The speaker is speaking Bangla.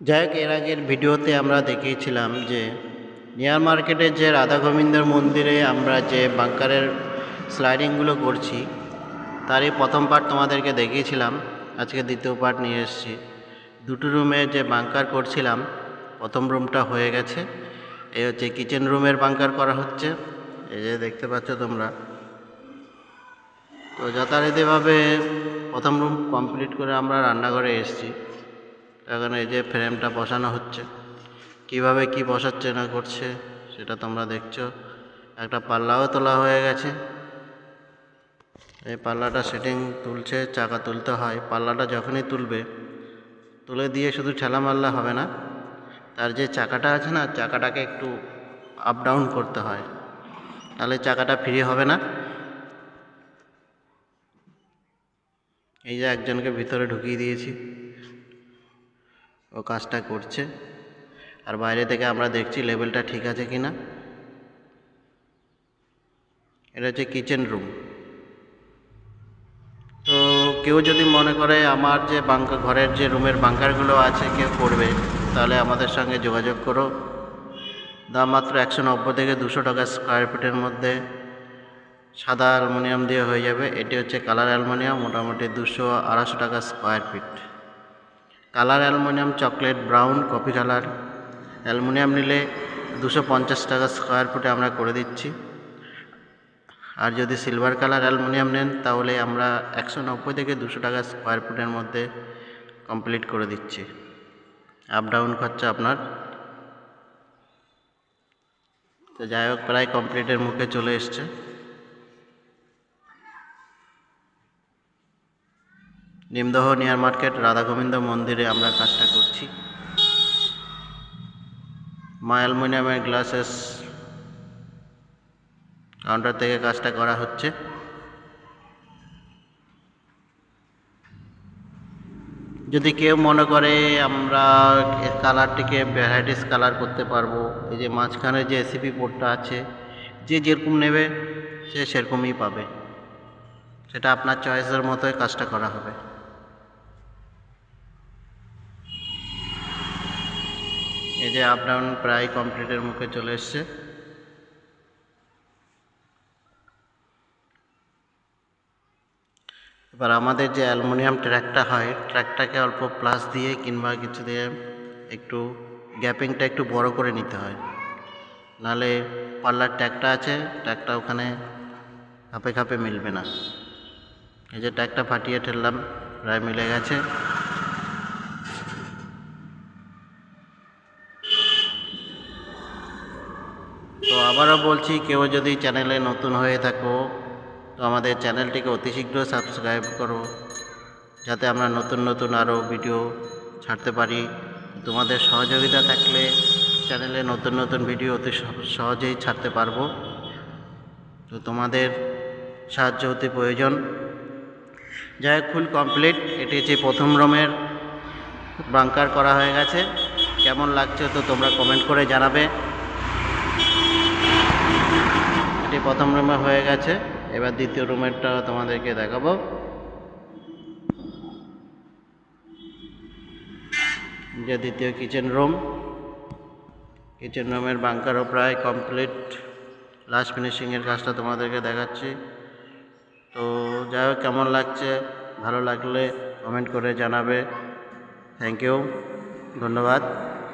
যাই হোক, এর আগের ভিডিওতে আমরা দেখিয়েছিলাম যে নিয়ার মার্কেটের যে রাধা গোবিন্দর মন্দিরে আমরা যে বাঙ্কারের স্লাইডিংগুলো করছি, তারই প্রথম পার্ট তোমাদেরকে দেখিয়েছিলাম। আজকে দ্বিতীয় পার্ট নিয়ে এসেছি। দুটো রুমে যে বাঙ্কার করছিলাম, প্রথম রুমটা হয়ে গেছে। এই হচ্ছে কিচেন রুমের বাঙ্কার করা হচ্ছে। এই যে দেখতে পাচ্ছ তোমরা। তো যথারীতিভাবে প্রথম রুম কমপ্লিট করে আমরা রান্নাঘরে এসেছি। এখন এই যে ফ্রেমটা বসানো হচ্ছে, কীভাবে কি বসাচ্ছে না করছে সেটা তোমরা দেখছ। একটা পাল্লাও তোলা হয়ে গেছে। এই পাল্লাটা সেটিং তুলছে, চাকা তুলতে হয়। পাল্লাটা যখনই তুলবে, তুলে দিয়ে শুধু ঠেলা মারলে হবে না। তার যে চাকাটা আছে না, চাকাটাকে একটু আপ ডাউন করতে হয়। তাহলে চাকাটা ফ্রি হবে না। এই যে একজনকে ভিতরে ঢুকিয়ে দিয়েছি। ও কাজটা করছে। আর বাইরে থেকে আমরা দেখছি লেভেলটা ঠিক আছে কি না এটা হচ্ছে কিচেন রুম। তো কেউ যদি মনে করে আমার যে বাঙ্কা ঘরের যে রুমের বাঙ্কারগুলো আছে কেউ করবে, তাহলে আমাদের সঙ্গে যোগাযোগ করো। দাম মাত্র একশো নব্বই থেকে দুশো টাকা স্কোয়ার ফিটের মধ্যে। সাদা অ্যালুমিনিয়াম দিয়ে হয়ে যাবে। এটি হচ্ছে কালার অ্যালুমিনিয়াম, মোটামুটি দুশো আড়াইশো টাকা square feet colour aluminium chocolate brown coffee colour. Aluminium নিলে দুশো পঞ্চাশ টাকা স্কোয়ার ফুটে আমরা করে দিচ্ছি। আর যদি সিলভার কালার অ্যালুমিনিয়াম নেন, তাহলে আমরা একশো নব্বই থেকে দুশো টাকা স্কোয়ার ফুটের মধ্যে কমপ্লিট করে দিচ্ছি। আপ ডাউন খরচা আপনার। তো যাই হোক, প্রায় কমপ্লিটের মুখে চলে এসছে। নিমদহ নিয়ার মার্কেট রাধা গোবিন্দ মন্দিরে আমরা কাজটা করছি। মা অ্যালুমিনিয়ামের গ্লাসেস কাউন্টার থেকে কাজটা করা হচ্ছে। যদি কেউ মনে করে আমরা কালারটিকে ভ্যারাইটিস কালার করতে পারব, এই যে মাঝখানে যে এসিপি পোর্টটা আছে, যে যেরকম নেবে, সে সেরকমই পাবে। সেটা আপনার চয়েসের মতোই কাজটা করা হবে। এই যে আপ ডাউন প্রায় কমপ্লিটের মুখে চলে এসছে। এবার আমাদের যে অ্যালুমিনিয়াম ট্র্যাকটা হয়, ট্র্যাকটাকে অল্প প্লাস দিয়ে কিংবা কিছু দিয়ে একটু গ্যাপিংটা একটু বড় করে নিতে হয়। নাহলে পাল্লার ট্যাগটা আছে ট্যাগটা ওখানে খাপে খাপে মিলবে না। এই যে ট্যাগটা ফাটিয়ে ঠেললাম, প্রায় মিলে গেছে। তো আবারও বলছি, কেউ যদি চ্যানেলে নতুন হয়ে থাকো, তো আমাদের চ্যানেলটিকে অতি শীঘ্র সাবস্ক্রাইব করো, যাতে আমরা নতুন নতুন আরও ভিডিও ছাড়তে পারি। তোমাদের সহযোগিতা থাকলে চ্যানেলে নতুন নতুন ভিডিও অতি সহ- সহজেই ছাড়তে পারব। তো তোমাদের সাহায্য অতি প্রয়োজন। যাই ফুল কমপ্লিট এটি হচ্ছে প্রথম রমের বাংকার করা হয়ে গেছে। কেমন লাগছে তো তোমরা কমেন্ট করে জানাবে। এটি প্রথম রুমে হয়ে গেছে। এবার দ্বিতীয় রুমেরটা তোমাদেরকে দেখাবো। যে দ্বিতীয় কিচেন রুম কিচেন রুমের বাংকারও প্রায় কমপ্লিট লাস্ট ফিনিশিংয়ের কাজটা তোমাদেরকে দেখাচ্ছি। তো যাই হোক, কেমন লাগছে? ভালো লাগলে কমেন্ট করে জানাবে। থ্যাংক ইউ ধন্যবাদ।